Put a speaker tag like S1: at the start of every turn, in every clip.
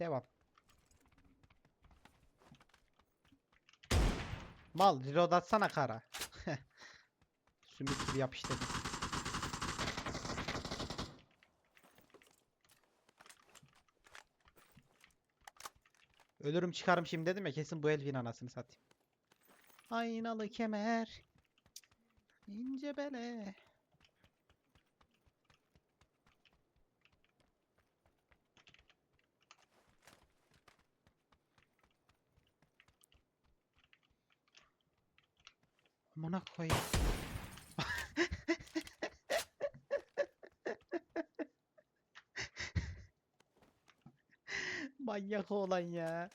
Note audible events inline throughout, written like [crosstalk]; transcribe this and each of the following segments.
S1: Devam. Mal reload atsana kara. [laughs] Sümük gibi yapıştırdım. Ölürüm çıkarım şimdi dedim ya kesin bu Elvin anasını satayım. Aynalı kemer. ince bele. Amına koyayım. [laughs] Manyak oğlan ya.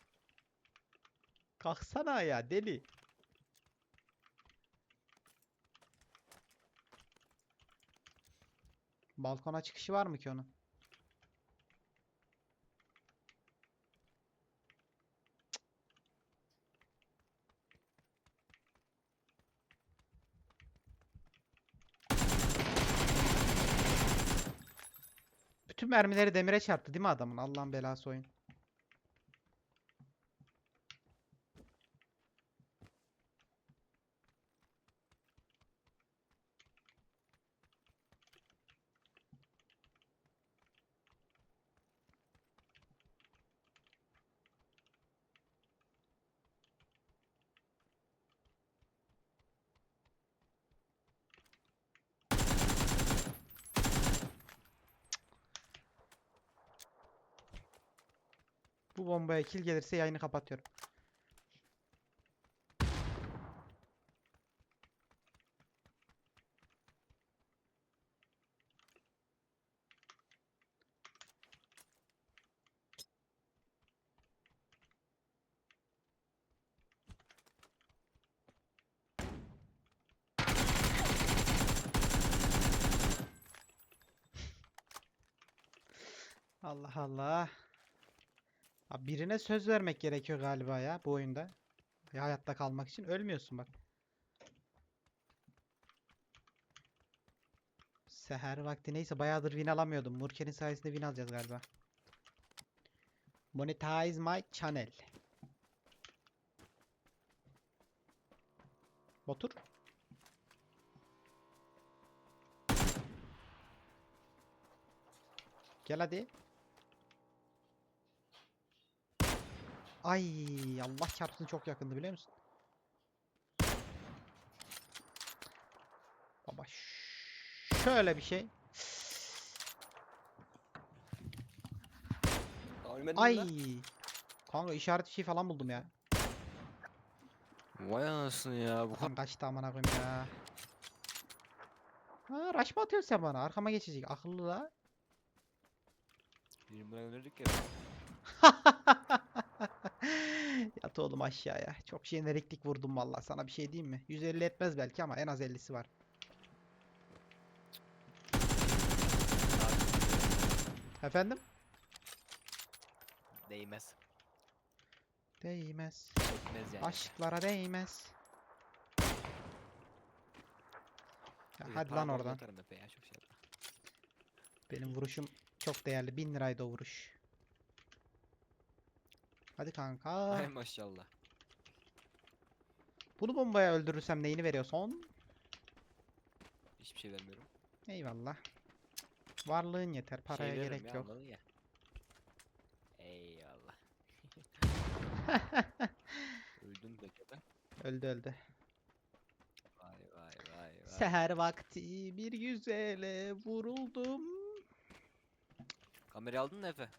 S1: Kalksana ya deli. Balkona çıkışı var mı ki onun? Bütün mermileri demire çarptı değil mi adamın? Allah'ın belası oyun. Bu bombaya kill gelirse yayını kapatıyorum. Allah Allah. Abi birine söz vermek gerekiyor galiba ya bu oyunda. Ya hayatta kalmak için ölmüyorsun bak. Seher vakti neyse bayağıdır win alamıyordum. Murken'in sayesinde win alacağız galiba. Monetize my channel. Otur. Gel hadi. Ay Allah çarpsın çok yakındı biliyor musun? Baba şöyle bir şey.
S2: Ölmedin
S1: Ay.
S2: mi?
S1: Kanka işaret bir şey falan buldum ya.
S2: Vay anasını ya bu
S1: Kafam kaçtı amına koyayım ya. Ha rush mı atıyorsun sen bana? Arkama geçecek. Akıllı la.
S2: Birini buna öldürdük ya. [laughs]
S1: Yat oğlum aşağıya. Çok jeneriklik vurdum vallahi. Sana bir şey diyeyim mi? 150 etmez belki ama en az 50'si var. Efendim?
S2: Değmez.
S1: Değmez.
S2: Çekmez yani.
S1: Aşklara değmez. Ya
S2: Buyur,
S1: hadi lan oradan.
S2: şey.
S1: Benim vuruşum çok değerli. 1000 liraydı o vuruş. Hadi kanka.
S2: Ay maşallah.
S1: Bunu bombaya öldürürsem neyini veriyorsun?
S2: Hiçbir şey vermiyorum.
S1: Eyvallah. Varlığın yeter. Paraya
S2: şey
S1: gerek
S2: ya,
S1: yok.
S2: ya. Eyvallah. [laughs] Öldüm be köpe.
S1: Öldü öldü.
S2: Vay vay vay vay.
S1: Seher vakti bir güzele vuruldum.
S2: Kamerayı aldın mı Efe?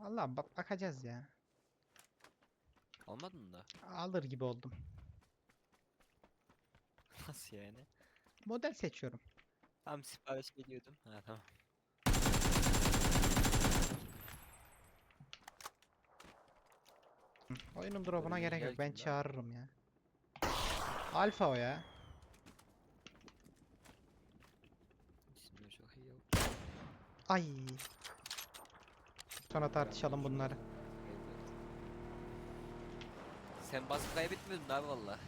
S1: Allah bak bakacağız ya.
S2: Almadın mı da?
S1: Alır gibi oldum. [laughs]
S2: Nasıl yani?
S1: Model seçiyorum.
S2: Tam sipariş veriyordum. Ha tamam.
S1: Hı, Oyunun drop'una gerek yok. Ben çağırırım ya. Alfa o ya.
S2: Çok iyi.
S1: Ay. Sonra tartışalım bunları.
S2: Sen baskı kaybetmiyordun abi valla.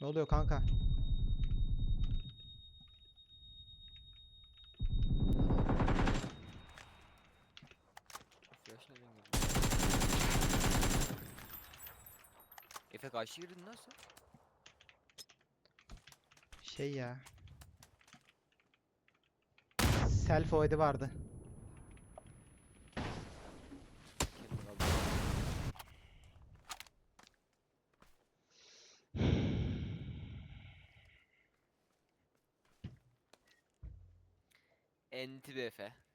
S1: Ne oluyor kanka?
S2: Efe karşı girdin nasıl?
S1: Şey ya. Self oydu vardı.
S2: Enti be Efe.